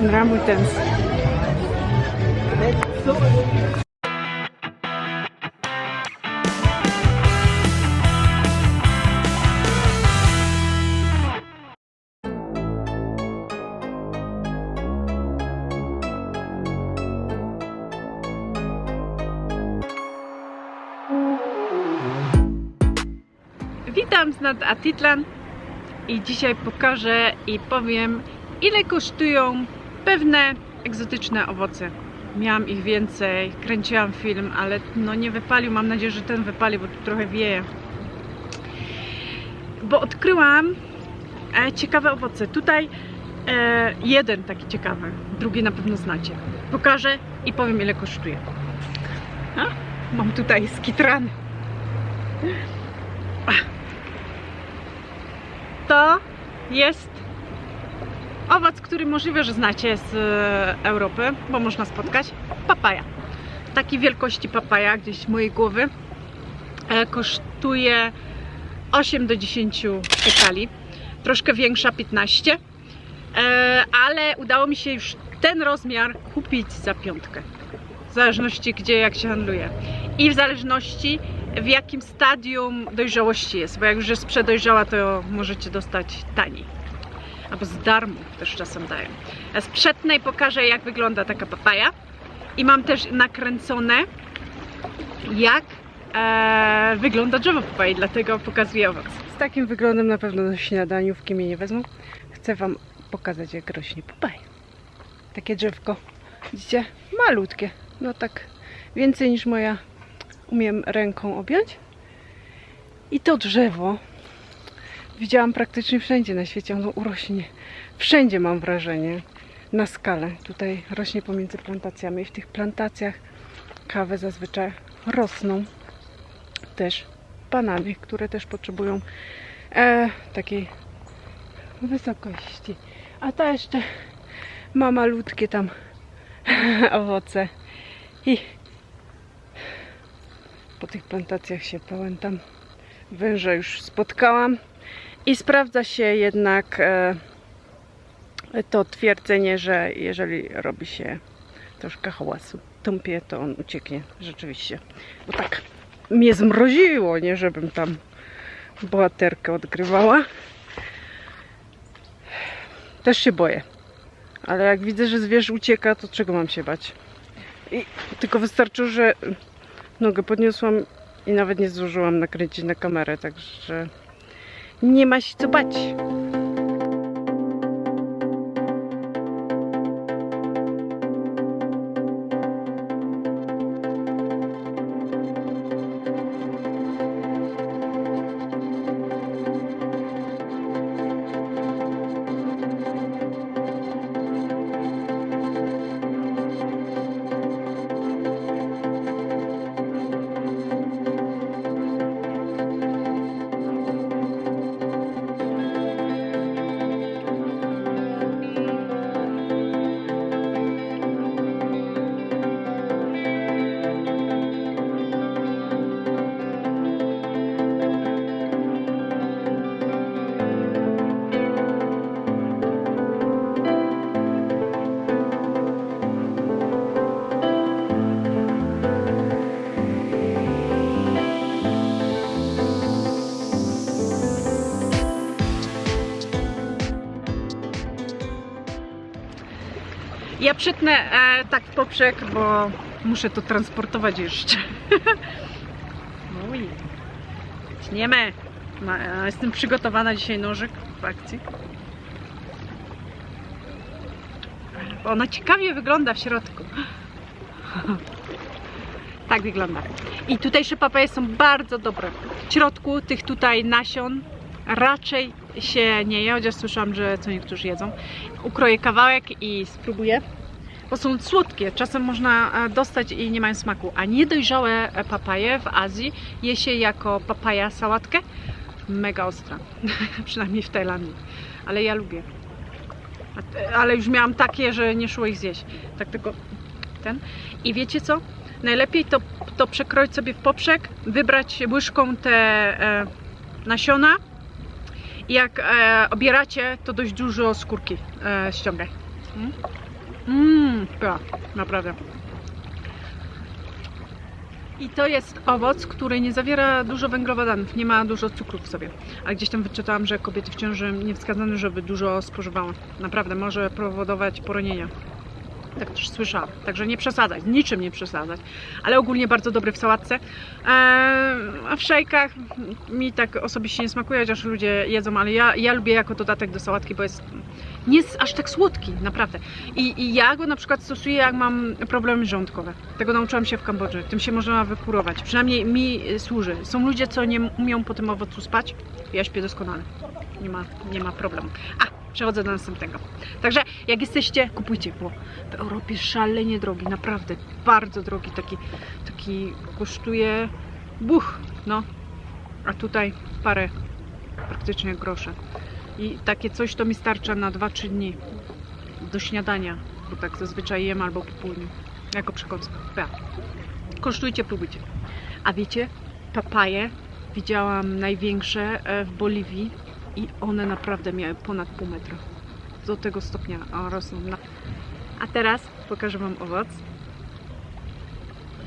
and ramutans. Witam z nad Atitlan i dzisiaj pokażę i powiem ile kosztują pewne egzotyczne owoce. Miałam ich więcej, kręciłam film, ale no nie wypalił. Mam nadzieję, że ten wypali, bo tu trochę wieje. Bo odkryłam e, ciekawe owoce. Tutaj e, jeden taki ciekawy, drugi na pewno znacie. Pokażę i powiem ile kosztuje. A? Mam tutaj skitrany. to jest owoc, który możliwe, że znacie z e, Europy, bo można spotkać. Papaja. Takiej wielkości papaja, gdzieś mojej głowy, e, kosztuje 8 do 10 szekali. Troszkę większa 15. E, ale udało mi się już ten rozmiar kupić za piątkę. W zależności gdzie, jak się handluje. I w zależności w jakim stadium dojrzałości jest, bo jak już jest przedojrzała, to możecie dostać taniej. Albo z darmo też czasem dają. Z przetnej pokażę, jak wygląda taka papaja. I mam też nakręcone, jak e, wygląda drzewo papai, dlatego pokazuję owoc. Z takim wyglądem na pewno do śniadaniówki mnie nie wezmą. Chcę Wam pokazać, jak rośnie papaja. Takie drzewko, widzicie? Malutkie. No tak więcej niż moja umiem ręką objąć. I to drzewo widziałam praktycznie wszędzie na świecie. Ono urośnie. Wszędzie mam wrażenie. Na skalę. Tutaj rośnie pomiędzy plantacjami. W tych plantacjach kawy zazwyczaj rosną też banany, które też potrzebują e, takiej wysokości. A ta jeszcze ma malutkie tam owoce. I po tych plantacjach się pełen tam węża już spotkałam i sprawdza się jednak e, to twierdzenie, że jeżeli robi się troszkę hałasu, tąpie, to on ucieknie rzeczywiście. Bo tak mnie zmroziło, nie żebym tam bohaterkę odgrywała. Też się boję. Ale jak widzę, że zwierz ucieka, to czego mam się bać? I tylko wystarczyło, że nogę podniosłam i nawet nie zdążyłam nakręcić na kamerę, także nie ma się co bać. Ja przytnę e, tak w poprzek, bo muszę to transportować jeszcze. Uj. Tniemy. Ma, e, jestem przygotowana dzisiaj nożyk w akcji. Ona ciekawie wygląda w środku. Tak wygląda. I tutejsze papaje są bardzo dobre. W środku tych tutaj nasion raczej się nie je, chociaż słyszałam, że co niektórzy jedzą. Ukroję kawałek i spróbuję, bo są słodkie. Czasem można e, dostać i nie mają smaku. A niedojrzałe papaje w Azji je się jako papaja sałatkę. Mega ostra. Przynajmniej w Tajlandii. Ale ja lubię. Ale już miałam takie, że nie szło ich zjeść. Tak tylko ten. I wiecie co? Najlepiej to, to przekroić sobie w poprzek, wybrać łyżką te e, nasiona jak e, obieracie, to dość dużo skórki e, ściąga. Mmm, mm, pycha, naprawdę. I to jest owoc, który nie zawiera dużo węglowodanów, nie ma dużo cukru w sobie. A gdzieś tam wyczytałam, że kobiety w ciąży nie wskazane, żeby dużo spożywały. Naprawdę może powodować poronienia. Tak też słyszałam. Także nie przesadzać, niczym nie przesadzać. Ale ogólnie bardzo dobry w sałatce. Eee, a w szejkach mi tak osobiście nie smakuje, chociaż ludzie jedzą, ale ja, ja lubię jako dodatek do sałatki, bo jest nie jest aż tak słodki, naprawdę. I, I ja go na przykład stosuję, jak mam problemy żołądkowe. Tego nauczyłam się w Kambodży. Tym się można wykurować. Przynajmniej mi y, służy. Są ludzie, co nie umią po tym owocu spać. Ja śpię doskonale. Nie ma, nie ma problemu. A, przechodzę do następnego. Także jak jesteście, kupujcie, bo w Europie szalenie drogi, naprawdę bardzo drogi. Taki, taki kosztuje buch, no. A tutaj parę praktycznie groszy. I takie coś to mi starcza na 2-3 dni do śniadania, bo tak zazwyczaj jem albo po południu, jako przekąska. Ja. Kosztujcie, próbujcie. A wiecie, papaje widziałam największe e, w Boliwii i one naprawdę miały ponad pół metra. Do tego stopnia rosną. Na... A teraz pokażę Wam owoc.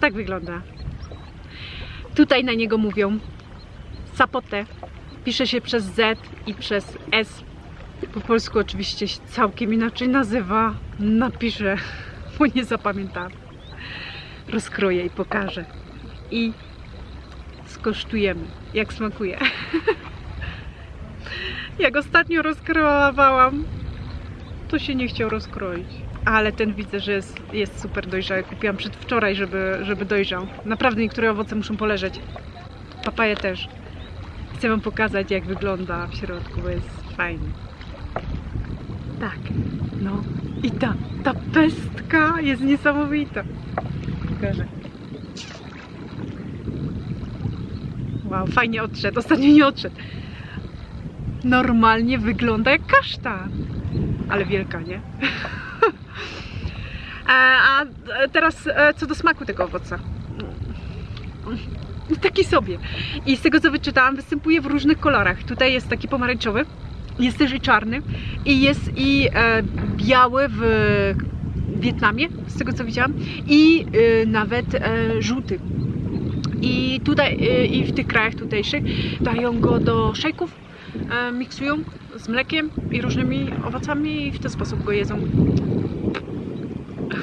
Tak wygląda. Tutaj na niego mówią sapote. Pisze się przez Z i przez S. Po polsku oczywiście się całkiem inaczej nazywa. Napiszę, bo nie zapamiętam. Rozkroję i pokażę. I skosztujemy, jak smakuje. Jak ostatnio rozkrojowałam, to się nie chciał rozkroić. Ale ten widzę, że jest, jest super dojrzały. Kupiłam przedwczoraj, żeby, żeby dojrzał. Naprawdę niektóre owoce muszą poleżeć. Papaje też. Chcę Wam pokazać, jak wygląda w środku, bo jest fajny. Tak, no i ta, ta pestka jest niesamowita. Pokażę. Wow, fajnie odszedł. Ostatnio nie odszedł. Normalnie wygląda jak kasztan. Ale wielka, nie? E, A teraz e, co do smaku tego owoca. Taki sobie. I z tego co wyczytałam, występuje w różnych kolorach. Tutaj jest taki pomarańczowy, jest też i czarny i jest i e, biały w Wietnamie, z tego co widziałam, i e, nawet e, żółty. I tutaj, e, i w tych krajach tutejszych dają go do szejków, e, miksują z mlekiem i różnymi owocami i w ten sposób go jedzą.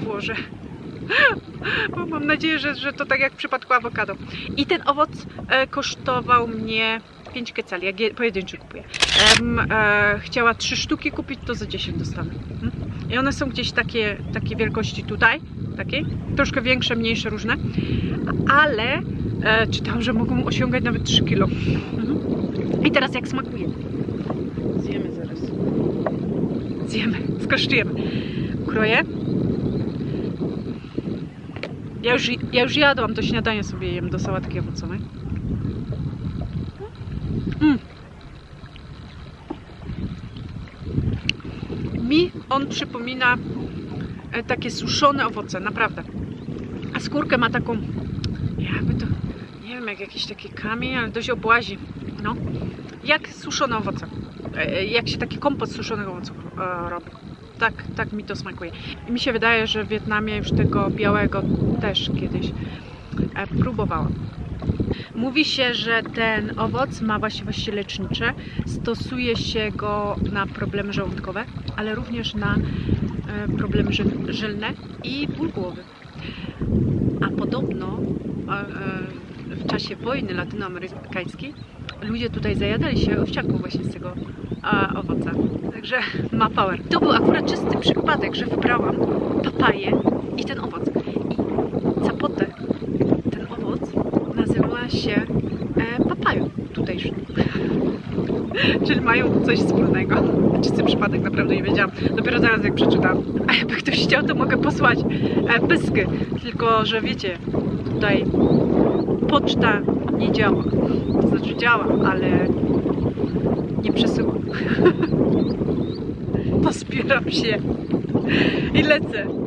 Włożę. Bo mam nadzieję, że, że to tak jak w przypadku awokado. I ten owoc e, kosztował mnie 5 kecali, jak je, pojedynczy kupuję. E, chciała 3 sztuki kupić, to za 10 dostanę. Mhm. I one są gdzieś takie, takie wielkości tutaj, takiej, troszkę większe, mniejsze, różne, ale e, czytałam, że mogą osiągać nawet 3 kg. Mhm. I teraz jak smakuje? Zjemy zaraz. Zjemy, skosztujemy. Ukroję. Ja już, ja już jadłam, to śniadanie sobie jem do sałatki owocowej. Mm. Mi on przypomina e, takie suszone owoce, naprawdę. A skórkę ma taką, jakby to, nie wiem, jak jakiś taki kamień, ale dość obłazi. No, jak suszone owoce. E, Jak się taki kompot suszonych owoców e, robi. Tak, tak mi to smakuje. I mi się wydaje, że w Wietnamie już tego białego też kiedyś e, próbowałam. Mówi się, że ten owoc ma właściwości lecznicze. Stosuje się go na problemy żołądkowe, ale również na e, problemy żelne i ból głowy. A podobno e, e, w czasie wojny latynoamerykańskiej ludzie tutaj zajadali się owsianką właśnie z tego a, owoca. Także ma power. To był akurat czysty przypadek, że wybrałam papaję i ten owoc. I zapotę ten owoc nazywa się e, papają tutejszy. Czyli mają coś wspólnego. Czysty przypadek, naprawdę nie wiedziałam. Dopiero zaraz jak przeczytam. A jakby ktoś chciał, to mogę posłać e, pysky. Tylko, że wiecie, tutaj poczta nie działa. To znaczy działa, ale nie przesyła. Pospieram się i lecę.